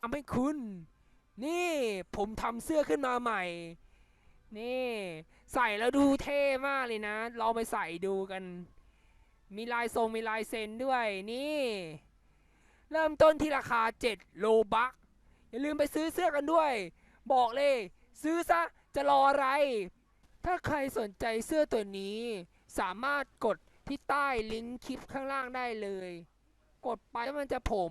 ทำให้คุณ นี่ผมทำเสื้อขึ้นมาใหม่ นี่ ใส่แล้วดูเท่มากเลยนะลองไปใส่ดูกัน มีลายทรงมีลายเซ็นด้วย นี่ เริ่มต้นที่ราคา 7 โลบักอย่าลืมไปซื้อเสื้อกันด้วย บอกเลย ซื้อซะ จะรออะไร ถ้าใครสนใจเสื้อตัวนี้ สามารถกดที่ใต้ลิงก์คลิปข้างล่างได้เลย กดไปแล้วมันจะผม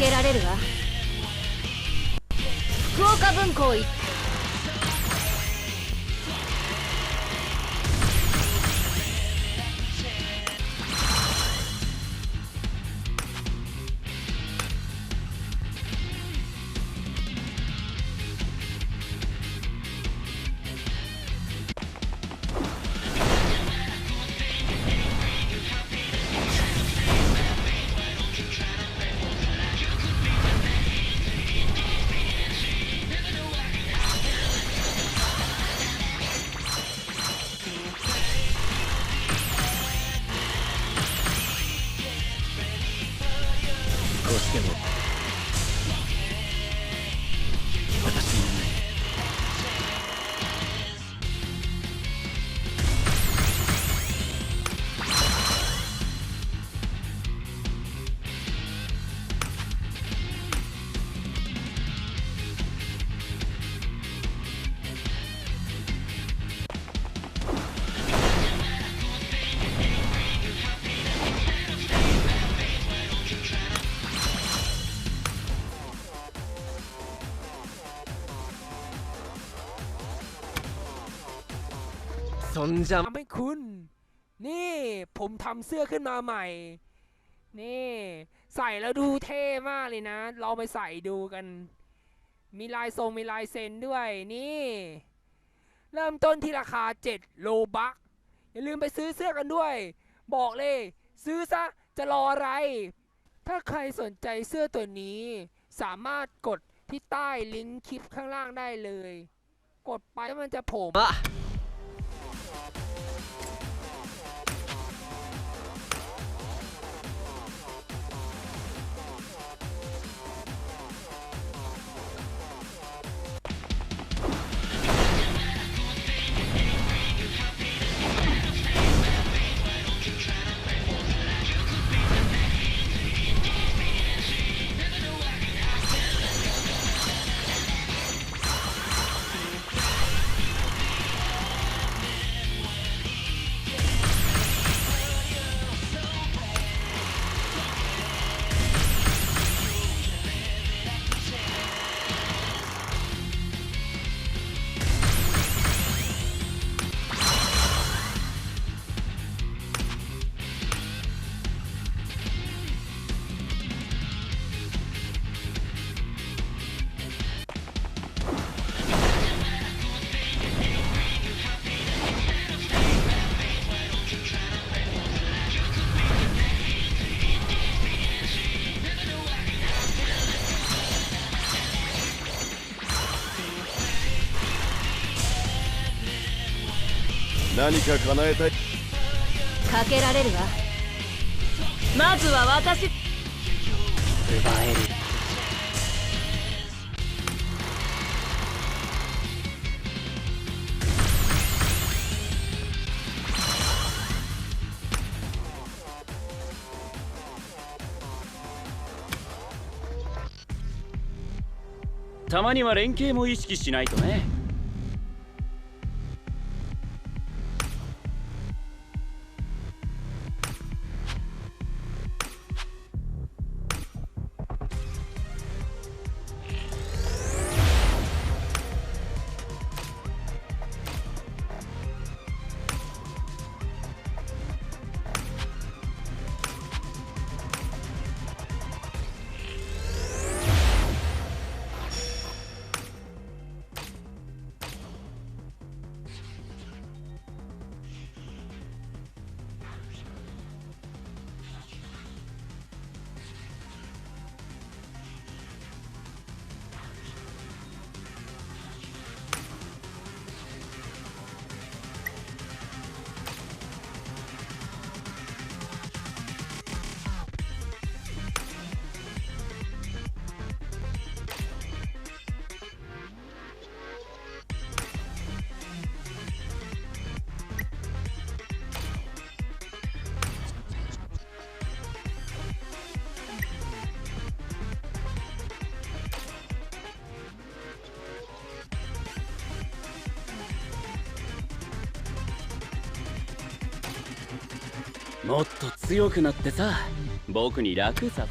けられるわ。福岡文庫一少しで Or skin สนจทำให้คุณ นี่ผมทำเสื้อขึ้นมาใหม่ นี่ ใส่แล้วดูเท่มากเลยนะ เราไปใส่ดูกัน มีลายทรงมีลายเซ็นด้วย นี่ เริ่มต้นที่ราคา 7 โลบักอย่าลืมไปซื้อเสื้อกันด้วย บอกเลย ซื้อซะ จะรออะไร ถ้าใครสนใจเสื้อตัวนี้ สามารถกดที่ใต้ลิงก์คลิปข้างล่างได้เลย กดไปมันจะโผล่ 何か叶えたい。かけられるわ。まずは私。奪える。たまには連携も意識しないとねもっと強くなってさ僕に楽さ